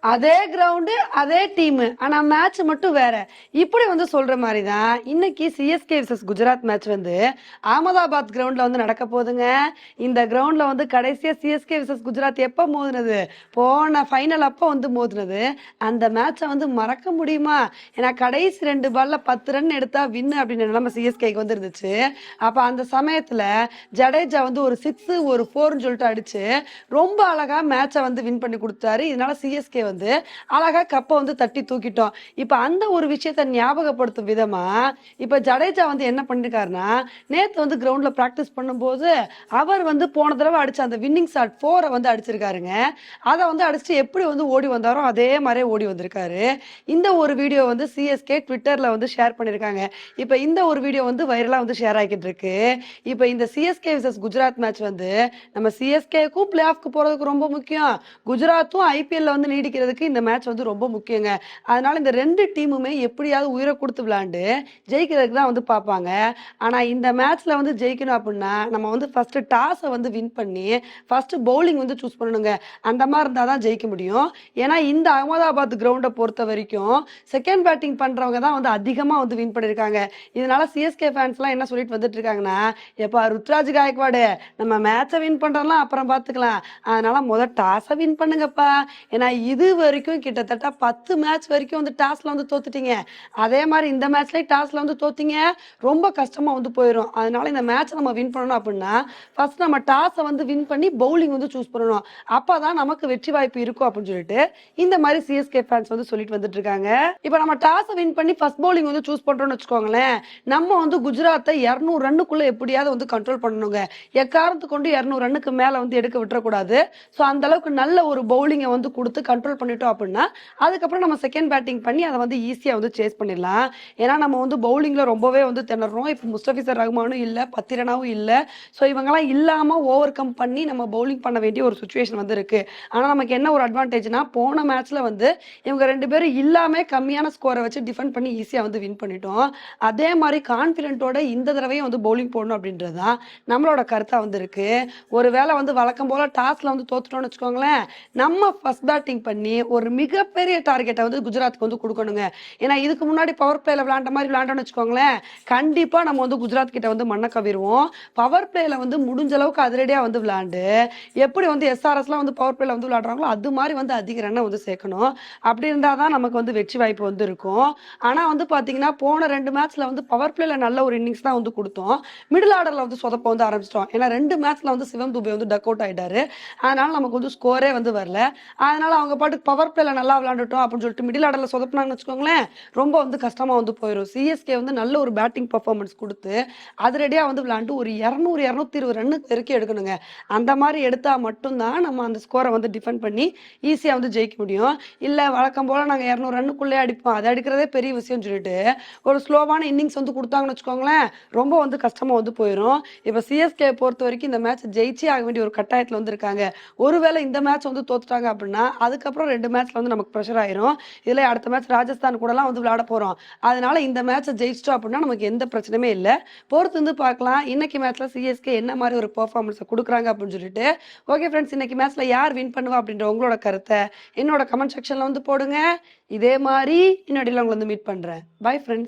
அதே கிரவுண்டு அதே டீம் ஆனா மேட்ச் மட்டும் வேற. இப்படி வந்து சொல்ற மாதிரி தான் இன்னைக்கு சிஎஸ்கே விசஸ் குஜராத் மேட்ச் வந்து அகமதாபாத் கிரவுண்ட்ல வந்து நடக்க போகுதுங்க. இந்த கிரவுண்ட்ல வந்து கடைசியா சிஎஸ்கே விசஸ் குஜராத் எப்போ மோதினது? போன ஃபைனல் அப்போ வந்து மோதுனது. அந்த மேட்சை வந்து மறக்க முடியுமா? ஏன்னா கடைசி ரெண்டு பால்ல பத்து ரன் எடுத்தா வின்னு அப்படின்னு நிலைமை சிஎஸ்கேக்கு வந்து இருந்துச்சு அப்ப அந்த சமயத்துல ஜடேஜா வந்து ஒரு சிக்ஸ் ஒரு ஃபோர்னு சொல்லிட்டு அடிச்சு ரொம்ப அழகா மேட்சை வந்து வின் பண்ணி கொடுத்தாரு. இதனால சிஎஸ்கே வந்து அழகா கப்பை வந்து தட்டி தூக்கிட்டோம். இப்ப அந்த ஒரு விஷயத்த ஞாபகப்படுத்தும் விதமா இப்ப ஜடேஜா வந்து என்ன பண்ணிருக்காருன்னா நேத்து வந்து கிரவுண்ட்ல பிராக்டிஸ் பண்ணும்போது அவர் வந்து போன தடவை அடிச்ச அந்த வின்னிங் ஷாட் ஃபோரை வந்து அடிச்சிருக்காருங்க. அதை வந்து அடிச்சுட்டு எப்படி வந்து ஓடி வந்தாரோ அதே மாதிரியே ஓடி வந்திருக்காரு. இந்த ஒரு வீடியோ வந்து சிஎஸ்கே ட்விட்டர்ல வந்து ஷேர் பண்ணிருக்காங்க. இப்ப இந்த ஒரு வீடியோ வந்து வைரலா வந்து ஷேர் ஆகிட்டு இருக்கு இப்ப இந்த சிஎஸ்கே விசஸ் குஜராத் மேட்ச் வந்து நம்ம சிஎஸ்கேக்கும் பிளே ஆஃப்க்கு போறதுக்கு ரொம்ப முக்கியம். குஜராத்தும் ஐபிஎல்ல வந்து ஜெயிக்கிறதுக்கு இந்த மேட்ச் வந்து ரொம்ப முக்கியங்க. அதனால இந்த ரெண்டு டீமுமே எப்படியாவது உயிரை கொடுத்து விளாண்டு ஜெயிக்கிறதுக்கு தான் வந்து பார்ப்பாங்க. ஆனால் இந்த மேட்ச்ல வந்து ஜெயிக்கணும் அப்படின்னா நம்ம வந்து ஃபர்ஸ்ட் டாஸை வந்து வின் பண்ணி ஃபர்ஸ்ட் பவுலிங் வந்து சூஸ் பண்ணணுங்க. அந்த மாதிரி இருந்தால் தான் ஜெயிக்க முடியும். ஏன்னா இந்த அகமதாபாத் கிரவுண்டை பொறுத்த வரைக்கும் செகண்ட் பேட்டிங் பண்ணுறவங்க தான் வந்து அதிகமாக வந்து வின் பண்ணியிருக்காங்க இதனால சிஎஸ்கே ஃபேன்ஸ்லாம் என்ன சொல்லிட்டு வந்துட்டு இருக்காங்கன்னா எப்பா ருத்ராஜ் காயக்வாடு நம்ம மேட்சை வின் பண்ணுறதுலாம் அப்புறம் பார்த்துக்கலாம் அதனால முதல் டாஸை வின் பண்ணுங்கப்பா. ஏன்னா இது வரைக்கும் கிட்டத்தட்ட பத்து மேட்ச் வரைக்கும் வந்து டாஸ்ல வந்து தோத்துட்டீங்க. அதே மாதிரி இந்த மேட்ச்லயே டாஸ்ல வந்து தோத்தீங்க. ரொம்ப கஷ்டமா வந்து போயிடும் அதனால இந்த மேட்ச் நம்ம வின் பண்ணணும் அப்படின்னா ஃபர்ஸ்ட் நம்ம டாஸை வந்து வின் பண்ணி பவுலிங் வந்து சூஸ் பண்ணணும். அப்பதான் நமக்கு வெற்றி வாய்ப்பு இருக்கும் அப்படின்னு சொல்லிட்டு இந்த மாதிரி சிஎஸ்கே ஃபேன்ஸ் வந்து சொல்லிட்டு வந்துட்டு இருக்காங்க. இப்போ நம்ம டாஸை வின் பண்ணி ஃபர்ஸ்ட் பவுலிங் வந்து சூஸ் பண்றோம்னு வச்சுக்கோங்களேன் நம்ம வந்து குஜராத்தை இரநூறு ரன்னுக்குள்ள எப்படியாவது வந்து கண்ட்ரோல் பண்ணணுங்க. எக்காரணத்து கொண்டு இரநூறு ரன்னுக்கு மேல வந்து எடுக்க விட்டுறக்கூடாது. ஸோ அந்த அளவுக்கு நல்ல ஒரு பவுலிங்கை வந்து கொடுத்து கண்ட்ரோல் பண்ணிட்டோம் அப்படின்னா அதுக்கப்புறம் நம்ம செகண்ட் பேட்டிங் பண்ணி அதை வந்து ஈஸியாக வந்து சேஸ் பண்ணிடலாம். ஏன்னா நம்ம வந்து பவுலிங்கில் ரொம்பவே வந்து திணறோம். இப்போ முஸ்தபிசர் ரஹ்மானும் இல்லை பத்திரனாவும் இல்லை. ஸோ இவங்கெல்லாம் இல்லாமல் ஓவர் கம் பண்ணி நம்ம பவுலிங் பண்ண வேண்டிய ஒரு சுச்சுவேஷன் வந்து இருக்கு ஆனால் நமக்கு என்ன ஒரு அட்வான்டேஜ்னா போன மேட்ச்ல வந்து இவங்க ரெண்டு பேரும் இல்லாமல் கம்மியான ஸ்கோரை வச்சு டிஃபெண்ட் பண்ணி ஈஸியாக வந்து வின் பண்ணிட்டோம். அதே மாதிரி கான்ஃபிடென்ட்டோட இந்த தடவையும் வந்து பவுலிங் போடணும் அப்படின்றது தான் நம்மளோட கருத்தாக வந்து இருக்கு ஒருவேளை வந்து வழக்கம் போல் டாஸில் வந்து தோத்துட்டோம்னு வச்சுக்கோங்களேன் நம்ம ஃபர்ஸ்ட் பேட்டிங் பண்ணி ஒரு மிகப்பெரிய டார்கெட்டை வந்து குஜராத்துக்கு வந்து கொடுக்கணுங்க. ஏன்னா இதுக்கு முன்னாடி பவர் பிளேல விளாண்ட மாதிரி விளையாண்டோம்னு வச்சுக்கோங்களேன் கண்டிப்பா நம்ம வந்து குஜராத் கிட்ட வந்து மண்ணை கவிருவோம். பவர் பிளேல வந்து முடிஞ்ச அளவுக்கு அதிரடியா வந்து விளையாண்டு எப்படி வந்து எஸ்ஆர்எஸ்லாம் வந்து பவர் பிளேல வந்து விளையாடுறாங்களோ அது மாதிரி வந்து அதிக ரன்னை வந்து சேர்க்கணும். அப்படி இருந்தால் தான் நமக்கு வந்து வெற்றி வாய்ப்பு வந்து இருக்கும். ஆனால் வந்து பார்த்தீங்கன்னா போன ரெண்டு மேட்ச்ல வந்து பவர் பிளேல நல்ல ஒரு இன்னிங்ஸ் தான் வந்து கொடுத்தோம். மிடில் ஆர்டர்ல வந்து சொதப்ப வந்து ஆரம்பிச்சிட்டோம். ஏன்னா ரெண்டு மேட்ச்ல வந்து சிவம் துபே வந்து டக் அவுட் ஆயிட்டாரு. அதனால நமக்கு வந்து ஸ்கோரே வந்து வரல. அதனால அவங்க பாட்டுக்கு பவர் பிளேல நல்லா விளையாண்டுட்டோம் அப்படின்னு சொல்லிட்டு மிடில் ஆர்டர்ல சொதப்பினாங்கன்னு வச்சுக்கோங்களேன் ரொம்ப வந்து கஷ்டமா வந்து போயிடும் சிஎஸ்கே வந்து நல்ல ஒரு பேட்டிங் பர்ஃபார்மன்ஸ் கொடுத்து அதிரடியா வந்து விளையாண்டு ஒரு இரநூறு இரநூத்தி இருபது ரன்னு வரைக்கும் எடுக்கணுங்க. அந்த மாதிரி எடுத்தா மட்டும்தான் நம்ம அந்த ஸ்கோரை வந்து டிஃபெண்ட் பண்ணி ஈஸியா வந்து ஜெயிக்க முடியும். இல்ல வழக்கம் போல நாங்க இரநூறு ரன்னுக்குள்ளே அடிப்போம். அதை அடிக்கிறதே பெரிய விஷயம் சொல்லிட்டு ஒரு ஸ்லோவான இன்னிங்ஸ் வந்து கொடுத்தாங்கன்னு வச்சுக்கோங்களேன் ரொம்ப வந்து கஷ்டமா வந்து போயிடும் இப்போ சிஎஸ்கே பொறுத்த வரைக்கும் இந்த மேட்ச் ஜெயிச்சே ஆக வேண்டிய ஒரு கட்டாயத்துல வந்து இருக்காங்க. ஒருவேளை இந்த மேட்ச் வந்து தோத்துட்டாங்க அப்படின்னா அதுக்கப்புறம் ரெண்டு மேட்ச்ல வந்து நமக்கு ப்ரெஷர் ஆயிரும். இதுல அடுத்த மேட்ச் ராஜஸ்தான் கூடலாம் வந்து விளையாட போறோம். அதனால இந்த மேட்சை ஜெயிச்சிட்டோம் அப்படின்னா நமக்கு எந்த பிரச்சனையுமே இல்லை. பொறுத்து வந்து பார்க்கலாம். இன்னைக்கு மேட்ச்ல சிஎஸ்கே என்ன மாதிரி ஒரு பெர்ஃபார்மன்ஸை கொடுக்குறாங்க அப்படின்னு சொல்லிட்டு. ஓகே ஃப்ரெண்ட்ஸ் இன்னைக்கு மேட்ச்ல யார் வின் பண்ணுவா அப்படின்ற உங்களோட கருத்தை என்னோட கமெண்ட் செக்ஷன்ல வந்து போடுங்க. இதே மாதிரி இன்னொடியில் உங்களை வந்து மீட் பண்றேன். Bye friends